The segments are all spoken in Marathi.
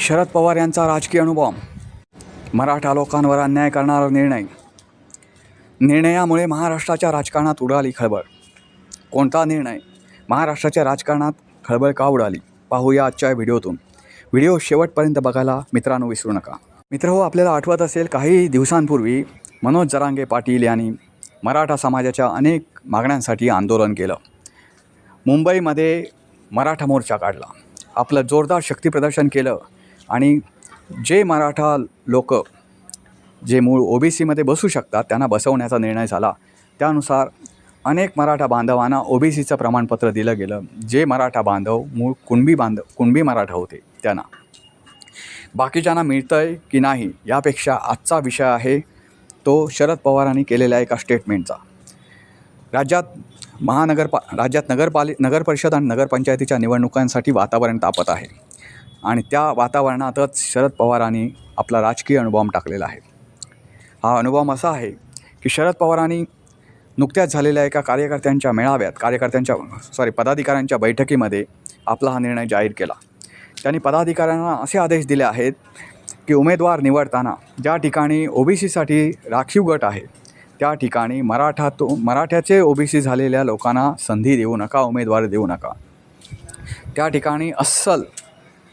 शरद पवार यांचा राजकीय अनुभव. मराठा लोकांवर अन्याय करणारा निर्णय. निर्णयामुळे महाराष्ट्राच्या राजकारणात उडाली खळबळ. कोणता निर्णय? महाराष्ट्राच्या राजकारणात खळबळ का उडाली? पाहूया आजच्या व्हिडिओतून. व्हिडिओ शेवटपर्यंत बघायला मित्रांनो विसरू नका. मित्र हो आपल्याला आठवत असेल काही दिवसांपूर्वी मनोज जरांगे पाटील यांनी मराठा समाजाच्या अनेक मागण्यांसाठी आंदोलन केलं. मुंबईमध्ये मराठा मोर्चा काढला. आपलं जोरदार शक्तीप्रदर्शन केलं. आणि जे मराठा लोक जे मूळ ओ बी सीमध्ये बसू शकतात त्यांना बसवण्याचा निर्णय झाला. त्यानुसार अनेक मराठा बांधवांना ओ बी सीचं प्रमाणपत्र दिलं गेलं. जे मराठा बांधव मूळ कुणबी बांधव कुणबी मराठा होते त्यांना. बाकीच्यांना मिळतं आहे की नाही यापेक्षा आजचा विषय आहे तो शरद पवारांनी केलेल्या एका स्टेटमेंटचा राज्यात महानगरपा राज्यात नगरपालि नगर परिषद आणि नगरपंचायतीच्या निवडणुकांसाठी वातावरण तापत आहे. आणि त्या वातावरणातच शरद पवारांनी आपला राजकीय अनुभव टाकलेला आहे. हा अनुभव असा आहे की शरद पवारांनी नुकत्याच झालेल्या एका कार्यकर्त्यांच्या मेळाव्यात कार्यकर्त्यांच्या सॉरी पदाधिकाऱ्यांच्या बैठकीमध्ये आपला हा निर्णय जाहीर केला. त्यांनी पदाधिकाऱ्यांना असे आदेश दिले आहेत की उमेदवार निवडताना ज्या ठिकाणी ओ बी सीसाठी राखीव गट आहे त्या ठिकाणी मराठा तो मराठ्याचे ओ बी सी झालेल्या लोकांना संधी देऊ नका उमेदवार देऊ नका. त्या ठिकाणी अस्सल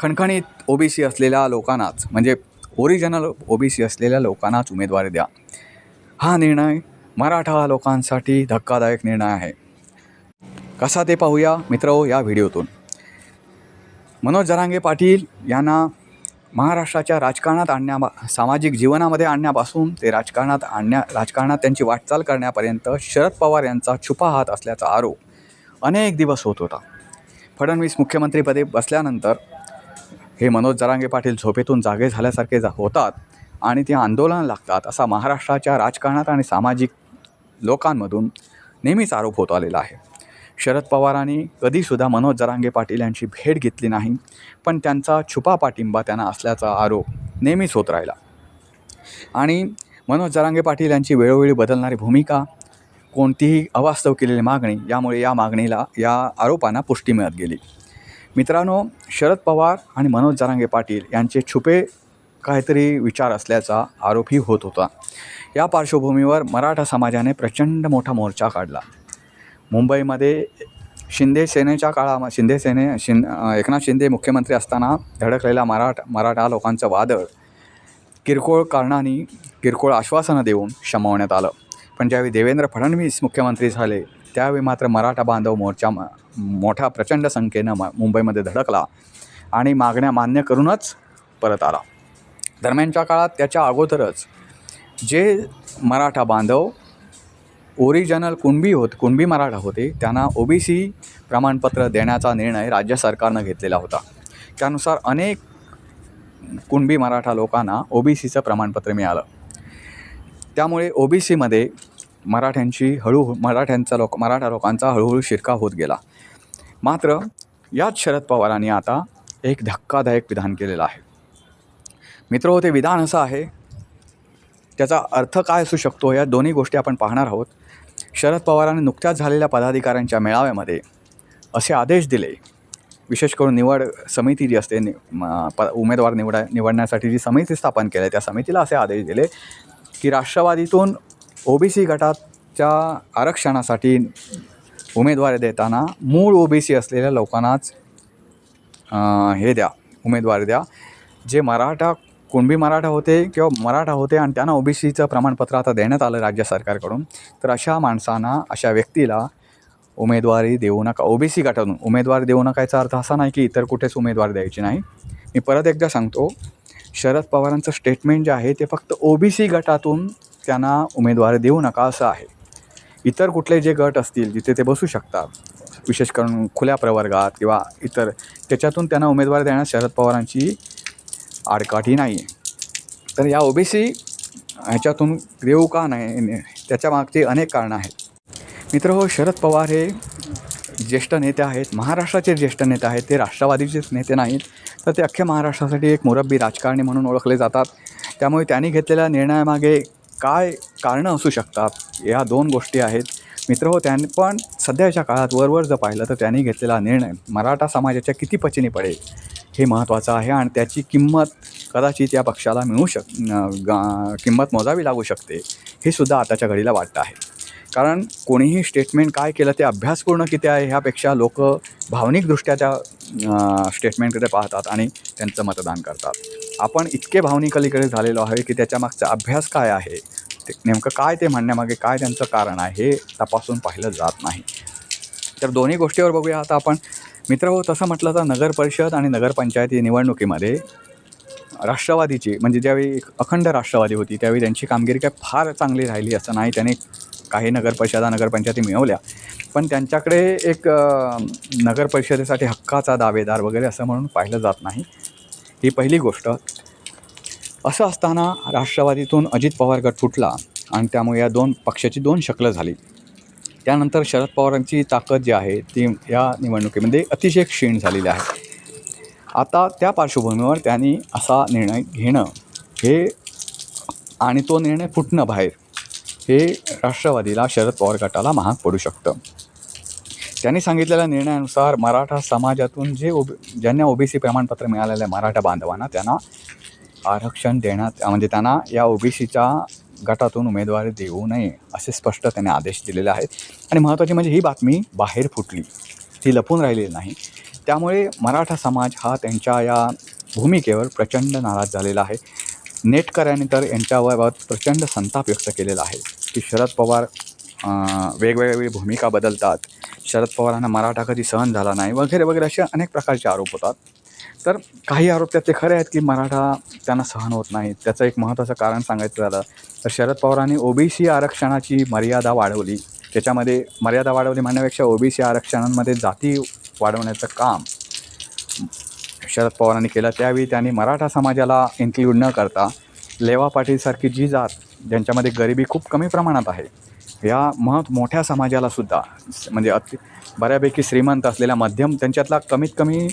खणखणीत ओ बी सी असलेल्या लोकांनाच म्हणजे ओरिजिनल ओ बी सी असलेल्या लोकांनाच उमेदवारी द्या. हा निर्णय मराठा लोकांसाठी धक्कादायक निर्णय आहे. कसा ते पाहूया मित्र या व्हिडिओतून. मनोज जरांगे पाटील यांना महाराष्ट्राच्या राजकारणात आणण्या सामाजिक जीवनामध्ये आणण्यापासून ते राजकारणात आणण्या राजकारणात त्यांची वाटचाल करण्यापर्यंत शरद पवार यांचा छुपा हात असल्याचा आरोप अनेक दिवस होत होता. फडणवीस मुख्यमंत्रीपदी बसल्यानंतर हे मनोज जरांगे पाटील झोपेतून जागे झाल्यासारखे जा होतात आणि ते आंदोलन लागतात असा महाराष्ट्राच्या राजकारणात आणि सामाजिक लोकांमधून नेहमीच आरोप होत आलेला आहे. शरद पवारांनी कधीसुद्धा मनोज जरांगे पाटील यांची भेट घेतली नाही पण त्यांचा छुपा पाठिंबा त्यांना असल्याचा आरोप नेहमीच होत राहिला. आणि मनोज जरांगे पाटील यांची वेळोवेळी बदलणारी भूमिका कोणतीही अवास्तव केलेली मागणी यामुळे या मागणीला या आरोपांना पुष्टी मिळत गेली. मित्रांनो शरद पवार आणि मनोज जरांगे पाटील यांचे छुपे काहीतरी विचार असल्याचा आरोपही होत होता. या पार्श्वभूमीवर मराठा समाजाने प्रचंड मोठा मोर्चा काढला. मुंबईमध्ये शिंदे सेनेच्या काळा शिंदे सेने शिं एकनाथ शिंदे मुख्यमंत्री असताना धडकलेला मराठ मराठा लोकांचं वादळ किरकोळ कारणाने किरकोळ आश्वासनं देऊन शमवण्यात आलं. पण ज्यावेळी देवेंद्र फडणवीस मुख्यमंत्री झाले त्यावेळी मात्र मराठा बांधव मोर्चा म मोठ्या प्रचंड संख्येनं म मुंबईमध्ये धडकला आणि मागण्या मान्य करूनच परत आला. दरम्यानच्या काळात त्याच्या अगोदरच जे मराठा बांधव ओरिजिनल कुणबी होत कुणबी मराठा होते त्यांना ओ बी सी प्रमाणपत्र देण्याचा निर्णय राज्य सरकारनं घेतलेला होता. त्यानुसार अनेक कुणबी मराठा लोकांना ओ बी सीचं प्रमाणपत्र मिळालं. त्यामुळे ओ बी सीमध्ये मराठ्यांची हळूहळू मराठ्यांचा लोक मराठा लोकांचा हळूहळू शिरका होत गेला. मात्र याच शरद पवारांनी आता एक धक्कादायक विधान केलेलं आहे. मित्र ते विधान असं आहे. त्याचा अर्थ काय असू शकतो या दोन्ही गोष्टी आपण पाहणार आहोत. शरद पवारांनी नुकत्याच झालेल्या पदाधिकाऱ्यांच्या मेळाव्यामध्ये असे आदेश दिले. विशेष करून निवड समिती जी असते नि प उमेदवार निवडा निवडण्यासाठी जी समिती स्थापन केली आहे त्या समितीला असे आदेश दिले की राष्ट्रवादीतून ओ बी सी गटाच्या आरक्षणासाठी उमेदवारी देताना मूळ ओ बी सी असलेल्या लोकांनाच हे द्या उमेदवारी द्या. जे मराठा कुणबी मराठा होते किंवा मराठा होते आणि त्यांना ओ बी सीचं प्रमाणपत्र आता देण्यात आलं राज्य सरकारकडून तर अशा माणसांना अशा व्यक्तीला उमेदवारी देऊ नका. ओ बी सी गटातून उमेदवारी देऊ नका याचा अर्थ असा नाही की इतर कुठेच उमेदवारी द्यायची नाही. मी परत एकदा सांगतो शरद पवारांचं स्टेटमेंट जे आहे ते फक्त ओ बी सी गटातून त्यांना उमेदवारी देऊ नका असं आहे. इतर कुठले जे गट असतील जिथे ते बसू शकतात विशेष करून खुल्या प्रवर्गात किंवा इतर त्याच्यातून त्यांना उमेदवारी देण्यास शरद पवारांची आडकाठी नाही. आहे तर या ओ बी सी ह्याच्यातून देऊ का नाही त्याच्या मागची अनेक कारणं आहेत. मित्र हो शरद पवार हे ज्येष्ठ नेते आहेत महाराष्ट्राचे ज्येष्ठ नेते आहेत ते राष्ट्रवादीचेच नेते नाहीत तर ते अख्ख्या महाराष्ट्रासाठी एक मुरब्बी राजकारणी म्हणून ओळखले जातात. त्यामुळे त्यांनी घेतलेल्या निर्णयामागे काय कारणं असू शकतात. या दोन गोष्टी आहेत. मित्र हो त्याने पण सध्याच्या काळात वरवर जर पाहिलं तर त्यांनी घेतलेला निर्णय मराठा समाजाच्या किती पचनी पडेल हे महत्त्वाचं आहे आणि त्याची किंमत कदाचित या पक्षाला मिळू शक गा किंमत मोजावी लागू शकते. हे सुद्धा आताच्या घडीला वाटतं आहे. कारण कोणीही स्टेटमेंट काय केलं ते अभ्यासपूर्ण किती आहे ह्यापेक्षा लोक भावनिकदृष्ट्या त्या स्टेटमेंटकडे पाहतात आणि त्यांचं मतदान करतात. आपण इतके भावनिक अलीकडे झालेलो आहे की त्याच्यामागचा अभ्यास काय आहे? ते नेमकं काय ते म्हणण्यामागे काय त्यांचं कारण आहे हे तपासून पाहिलं जात नाही. तर दोन्ही गोष्टीवर बघूया. आता आपण मित्र हो, तसं म्हटलं तर नगर परिषद आणि नगरपंचायती निवडणुकीमध्ये राष्ट्रवादीची म्हणजे ज्यावेळी एक अखंड राष्ट्रवादी होती त्यावेळी त्यांची कामगिरी काय फार चांगली राहिली असं नाही. त्याने काही नगरपरिषदा नगरपंचायती मिळवल्या. पण त्यांच्याकडे एक नगरपरिषदेसाठी हक्काचा दावेदार वगैरे असं म्हणून पाहिलं जात नाही. ही पहिली गोष्ट. असं असताना राष्ट्रवादीतून अजित पवार गट फुटला आणि त्यामुळे या दोन पक्षाची दोन शकलं झाली. त्यानंतर शरद पवारांची ताकद जी आहे ती या निवडणुकीमध्ये अतिशय क्षीण झालेली आहे. आता त्या पार्श्वभूमीवर त्यांनी असा निर्णय घेणं हे आणि तो निर्णय फुटणं बाहेर हे राष्ट्रवादीला शरद पवार गटाला महाग पडू शकतं. त्यांनी सांगितलेल्या निर्णयानुसार मराठा समाजातून जे ओबी ज्यांना ओबीसी प्रमाणपत्र मिळालेलं आहे मराठा बांधवांना त्यांना आरक्षण देण्यात म्हणजे त्यांना या ओबीसीच्या गटातून उमेदवारी देऊ नये असे स्पष्ट त्यांनी आदेश दिलेले आहेत. आणि महत्त्वाची म्हणजे ही बातमी बाहेर फुटली. ती लपून राहिलेली नाही. त्यामुळे मराठा समाज हा त्यांच्या या भूमिकेवर प्रचंड नाराज झालेला आहे. नेटकऱ्यांनी तर यांच्यावर प्रचंड संताप व्यक्त केलेला आहे की शरद पवार वेगवेगळी भूमिका बदलतात. शरद पवारांना मराठा कधी सहन झाला नाही वगैरे वगैरे असे अनेक प्रकारचे आरोप होतात. तर काही आरोप त्यातले खरे आहेत की मराठा त्यांना सहन होत नाही त्याचं एक महत्त्वाचं कारण सांगायचं झालं तर शरद पवारांनी ओबीसी आरक्षणाची मर्यादा वाढवली. त्याच्यामध्ये मर्यादा वाढवली म्हणण्यापेक्षा ओबीसी आरक्षणांमध्ये जाती वाढवण्याचं काम शरद पवारांनी केलं. त्यावेळी त्यांनी मराठा समाजाला इन्क्ल्यूड न करता लेवा पाटीलसारखी जी जात ज्यांच्यामध्ये गरिबी खूप कमी प्रमाणात आहे या महत् मोठ्या समाजालासुद्धा म्हणजे अति बऱ्यापैकी श्रीमंत असलेल्या मध्यम त्यांच्यातला कमीत कमी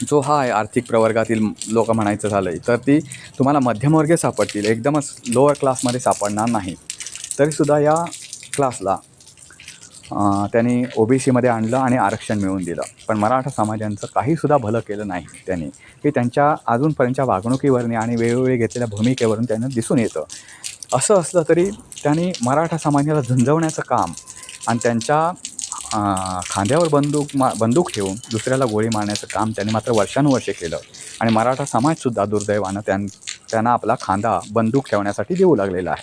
जो हा आहे आर्थिक प्रवर्गातील लोक म्हणायचं झालं आहे तर ती तुम्हाला मध्यमवर्गीय सापडतील. एकदमच लोअर क्लासमध्ये सापडणार नाही. तरीसुद्धा या क्लासला त्यांनी ओ बी सीमध्ये आणलं आणि आरक्षण मिळवून दिलं. पण मराठा समाजांचं काहीसुद्धा भलं केलं नाही त्यांनी. हे त्यांच्या अजूनपर्यंतच्या वागणुकीवरून आणि वेळोवेळी घेतलेल्या भूमिकेवरून त्यांना दिसून येतं. असं असलं तरी त्यांनी मराठा समाजाला झुंजवण्याचं काम आणि त्यांच्या खांद्यावर बंदूक मा बंदूक ठेवून दुसऱ्याला गोळी मारण्याचं काम त्याने मात्र वर्षानुवर्षे केलं. आणि मराठा समाजसुद्धा दुर्दैवानं त्यां त्यांना आपला खांदा बंदूक ठेवण्यासाठी देऊ लागलेला आहे.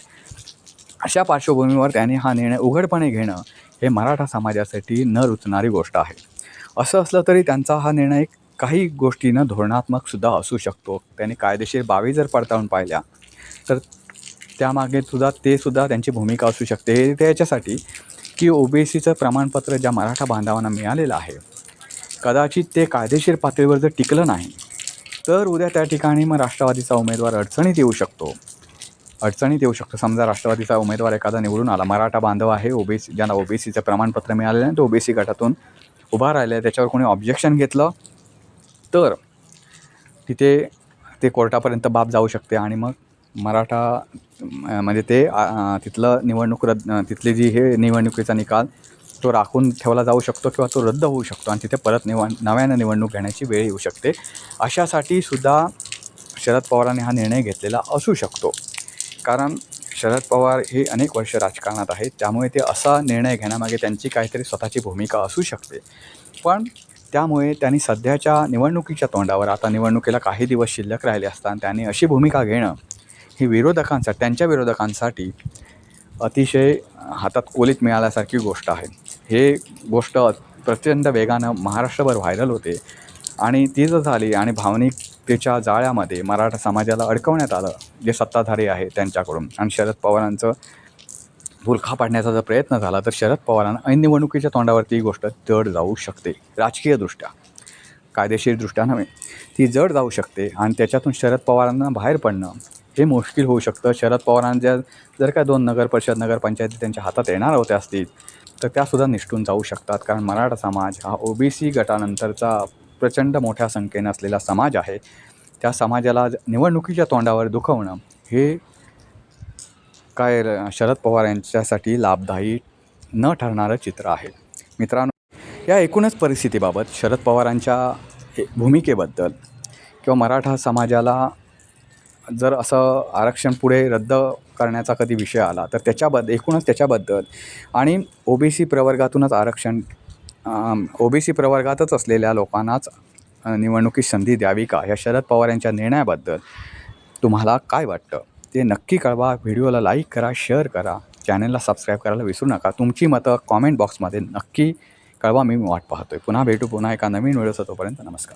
अशा पार्श्वभूमीवर त्यांनी हा निर्णय उघडपणे घेणं हे मराठा समाजासाठी न रुचणारी गोष्ट आहे. असं असलं तरी त्यांचा हा निर्णय काही गोष्टीनं धोरणात्मकसुद्धा असू शकतो. त्यांनी कायदेशीर बावी जर पडताळून पाहिल्या तर त्यामागे सुद्धा ते सुद्धा त्यांची भूमिका असू शकते. हे त्याच्यासाठी की ओ बी सीचं प्रमाणपत्र ज्या मराठा बांधवांना मिळालेलं आहे कदाचित ते कायदेशीर पातळीवर जर टिकलं नाही तर उद्या त्या ठिकाणी मग राष्ट्रवादीचा उमेदवार अडचणीत येऊ शकतो. अडचणीत येऊ शकतो. समजा राष्ट्रवादीचा उमेदवार एखादा निवडून आला मराठा बांधव आहे ओबीसी ज्यांना ओबीसीचं प्रमाणपत्र मिळालेलं आहे तो ओबीसी गटातून उभा राहिला आहे त्याच्यावर कोणी ऑब्जेक्शन घेतलं तर तिथे ते कोर्टापर्यंत बाब जाऊ शकते आणि मग मराठा म्हणजे ते तिथलं निवडणूक रद्द तिथली जी हे निवडणुकीचा निकाल तो राखून ठेवला जाऊ शकतो किंवा तो रद्द होऊ शकतो आणि तिथे परत निवड नव्यानं निवडणूक घेण्याची वेळ येऊ शकते. अशासाठी सुद्धा शरद पवारांनी हा निर्णय घेतलेला असू शकतो. कारण शरद पवार हे अनेक वर्ष राजकारणात आहेत त्यामुळे ते असा निर्णय घेण्यामागे त्यांची काहीतरी स्वतःची भूमिका असू शकते. पण त्यामुळे त्यांनी सध्याच्या निवडणुकीच्या तोंडावर आता निवडणुकीला काही दिवस शिल्लक राहिले असताना त्यांनी अशी भूमिका घेणं ही विरोधकांचा त्यांच्या विरोधकांसाठी अतिशय हातात कोलीत मिळाल्यासारखी गोष्ट आहे. हे गोष्ट प्रचंड वेगानं महाराष्ट्रभर व्हायरल होते आणि ती जर झाली आणि भावनिकतेच्या जाळ्यामध्ये मराठा समाजाला अडकवण्यात आलं जे सत्ताधारी आहे त्यांच्याकडून आणि शरद पवारांचं भुलखा पाडण्याचा जर प्रयत्न झाला तर शरद पवारांना ऐन निवडणुकीच्या तोंडावरती ही गोष्ट जड जाऊ शकते राजकीयदृष्ट्या. कायदेशीरदृष्ट्या नव्हे ती जड जाऊ शकते आणि त्याच्यातून शरद पवारांना बाहेर पडणं हे मुश्किल होऊ शकतं. शरद पवारांच्या जर का दोन नगर परिषद नगरपंचायती त्यांच्या हातात येणार होत्या असतील तर त्यासुद्धा निष्ठून जाऊ शकतात. कारण मराठा समाज हा ओ बी सी गटानंतरचा प्रचंड मोठ्या संख्येनं असलेला समाज आहे. त्या समाजाला निवडणुकीच्या तोंडावर दुखवणं हे काय शरद पवार यांच्यासाठी लाभदायी न ठरणारं चित्र आहे. मित्रांनो या एकूणच परिस्थितीबाबत शरद पवारांच्या हे भूमिकेबद्दल किंवा मराठा समाजाला जर असं आरक्षण पुढे रद्द करण्याचा कधी विषय आला तर त्याच्याबद्दल एकूणच त्याच्याबद्दल आणि ओ बी सी प्रवर्गातूनच आरक्षण ओ बी सी प्रवर्गातच असलेल्या लोकांनाच अ, निवडणुकीत संधी द्यावी का? या शरद पवार यांच्या निर्णयाबद्दल तुम्हाला काय वाटतं? ते नक्की कळवा व्हिडिओला लाईक करा शेअर करा चॅनलला सबस्क्राईब करायला विसरू नका. तुमची मतं कॉमेंट बॉक्समध्ये नक्की कळवा मी वाट पाहतोय. पुन्हा भेटू पुन्हा एका नवीन व्हिडिओचा तोपर्यंत नमस्कार.